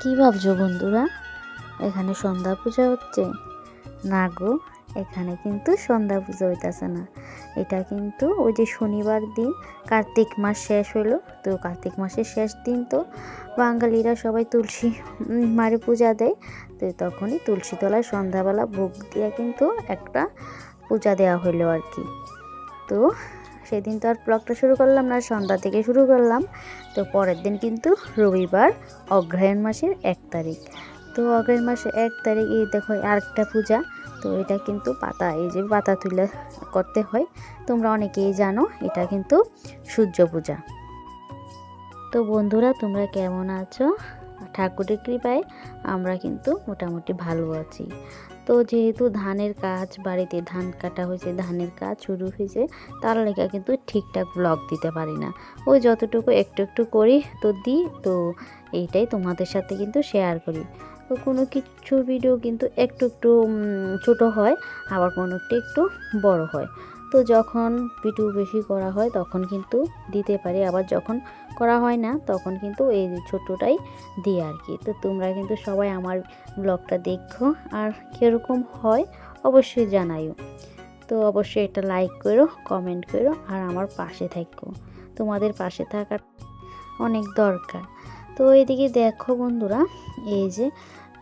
কি ভাবছ বন্ধুরা? এখানে সন্ধ্যা পূজা হচ্ছে। না গো, এখানে কিন্তু সন্ধ্যা পূজা হইতেছে না। এটা কিন্তু ওই যে শনিবার দিন, কার্তিক মাস শেষ হলো তো কার্তিক মাসের শেষ দিন তো বাঙালিরা সবাই তুলসী মারে পূজা দেয়। তো তখনই তুলসী তলায় সন্ধ্যাবেলা ভোগ দিয়ে কিন্তু একটা পূজা দেওয়া হলো আর কি। তো সেদিন তো আর ব্লগটা শুরু করলাম না, সন্ধ্যা থেকে শুরু করলাম। তো পরের দিন কিন্তু রবিবার, অগ্রহায়ণ মাসের এক তারিখ। তো অগ্রহায়ণ মাসের এক তারিখ এই দেখো আরেকটা পূজা, তো এটা কিন্তু পাতা, এই যে পাতা তুলে করতে হয়। তোমরা অনেকেই জানো, এটা কিন্তু সূর্য পূজা। তো বন্ধুরা, তোমরা কেমন আছো? ঠাকুরের কৃপায় আমরা কিন্তু মোটামুটি ভালো আছি। তো যেহেতু ধানের কাজ, বাড়িতে ধান কাটা হয়েছে, ধানের কাজ শুরু হয়েছে, তার লেখা কিন্তু ঠিকঠাক ব্লগ দিতে পারি না। ওই যতটুকু একটু একটু করি তো দিই, তো এইটাই তোমাদের সাথে কিন্তু শেয়ার করি। তো কোনো কিছু ভিডিও কিন্তু একটু একটু ছোটো হয়, আবার কোনোটি একটু বড় হয়। তো যখন পিটু বেশি করা হয় তখন কিন্তু দিতে পারি, আবার যখন করা হয় না তখন কিন্তু এই যে ছোটোটাই দিই আর কি। তো তোমরা কিন্তু সবাই আমার ব্লগটা দেখো আর কীরকম হয় অবশ্যই জানাইও। তো অবশ্যই এটা লাইক করো কমেন্ট করো আর আমার পাশে থাকো। তোমাদের পাশে থাকার অনেক দরকার। তো এদিকে দেখো বন্ধুরা, এই যে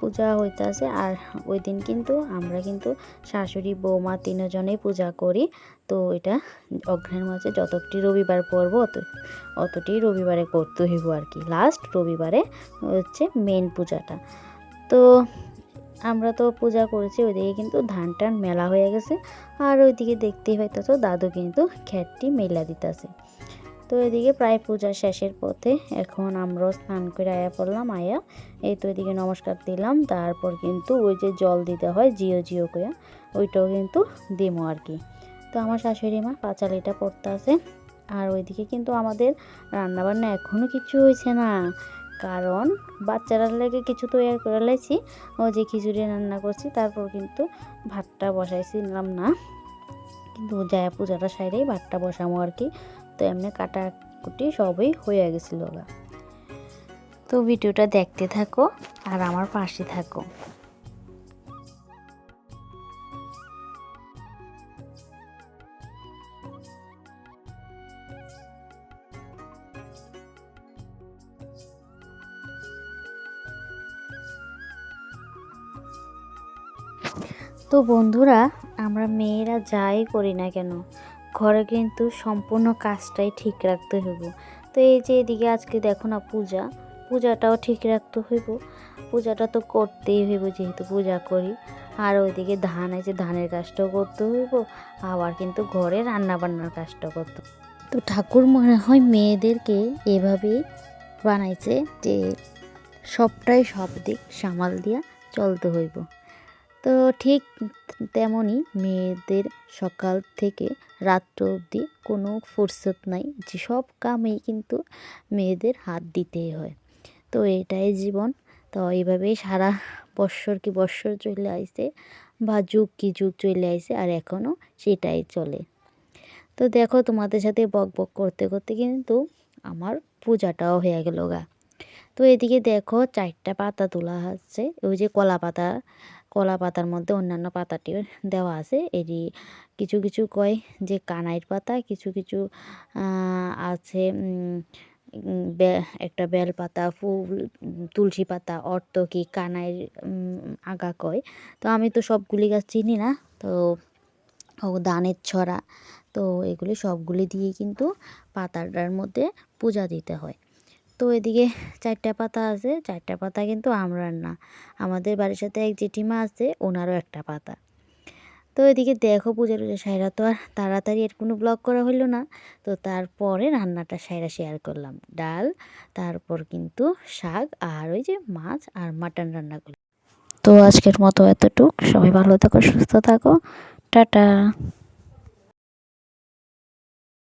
পূজা হইতাছে। আর ওই দিন কিন্তু আমরা কিন্তু শাশুড়ি, বৌমা তিনজনেই পূজা করি। তো এটা অগ্রহায়ণ মাসে যতটি রবিবার পড়ব অত, অতটি রবিবারে করতে হইব আর কি। লাস্ট রবিবারে হচ্ছে মেন পূজাটা। তো আমরা তো পূজা করেছি, ওইদিকে কিন্তু ধান টান মেলা হয়ে গেছে। আর ওইদিকে দেখতেই হইতেছো দাদু কিন্তু খ্যাটটি মেলা দিতেছে। তো এদিকে প্রায় পূজা শেষের পথে এখন আমরাও স্নান করে আয়া পড়লাম আয়া। এই তো এদিকে নমস্কার দিলাম, তারপর কিন্তু ওই যে জল দিতে হয় জিও জিও করে ওইটাও কিন্তু দিমো আর কি তো আমার শাশুড়ি মা পাঁচালিটা পড়তে আছে, আর ওইদিকে কিন্তু আমাদের রান্নাবান্না এখনও কিছু হয়েছে না। কারণ বাচ্চারা লেগে কিছু তৈরি করে লাইছি, ও যে খিচুড়ি রান্না করছি, তারপর কিন্তু ভাতটা বসাইছিলাম না। কিন্তু যায় পূজাটা সাইডেই ভাতটা বসামো আর কি তো এমনি কাটাকুটি সবই হয়ে গেছিল তো ভিডিওটা দেখতে থাকো আর আমার পাশে থাকো। তো বন্ধুরা, আমরা মেয়েরা যাই করি না কেন? ঘরে কিন্তু সম্পূর্ণ কাজটাই ঠিক রাখতে হইব। তো এই যে এদিকে আজকে দেখো না পূজা, পূজাটাও ঠিক রাখতে হইব। পূজাটা তো করতেই হইব যেহেতু পূজা করি। আর ওইদিকে ধান আছে ধানের কাজটাও করতে হইব। আবার কিন্তু ঘরে রান্না বান্নার কাজটাও করতে তো ঠাকুর মনে হয় মেয়েদেরকে এভাবেই বানাইছে যে সবটাই সব দিক সামাল দিয়া চলতে হইব। তো ঠিক তেমনই মেয়েদের সকাল থেকে রাত্র অবধি কোনো ফুরসত নাই, যে সব কামেই কিন্তু মেয়েদের হাত দিতেই হয়। তো এটাই জীবন। তো এইভাবেই সারা বৎসর কি বৎসর চলে আইছে, বা যুগ কি যুগ চলে আইছে, আর এখনও সেটাই চলে। তো দেখো তোমাদের সাথে বক বক করতে করতে কিন্তু আমার পূজাটাও হয়ে গেল গা। তো এদিকে দেখো চারটা পাতা তোলা আছে, ওই যে কলা পাতা কলা পাতার মধ্যে অন্যান্য পাতাটি দেওয়া আছে। এটি কিছু কিছু কয় যে কানাইর পাতা কিছু কিছু আছে একটা বেল পাতা ফুল তুলসী পাতা অর্থ কি কানাইর উম, আগা কয়। তো আমি তো সবগুলি গাছ চিনি না তো দানের ছড়া তো এগুলি সবগুলি দিয়ে কিন্তু পাতাটার মধ্যে পূজা দিতে হয়। তো এদিকে চারটা পাতা আছে, চারটা পাতা কিন্তু আমরার না। আমাদের বাড়ির সাথে এক জেঠিমা আছে, ওনারও একটা পাতা। তো এদিকে দেখো পূজা টুজা সাইরা তো আর তাড়াতাড়ি এর কোনো ব্লগ করা হলো না। তো তারপরে রান্নাটা সাইরা শেয়ার করলাম। ডাল, তারপর কিন্তু শাক আর ওই যে মাছ আর মাটন রান্না করলাম। তো আজকের মতো এতটুক। সবাই ভালো থাকো, সুস্থ থাকো। টাটা।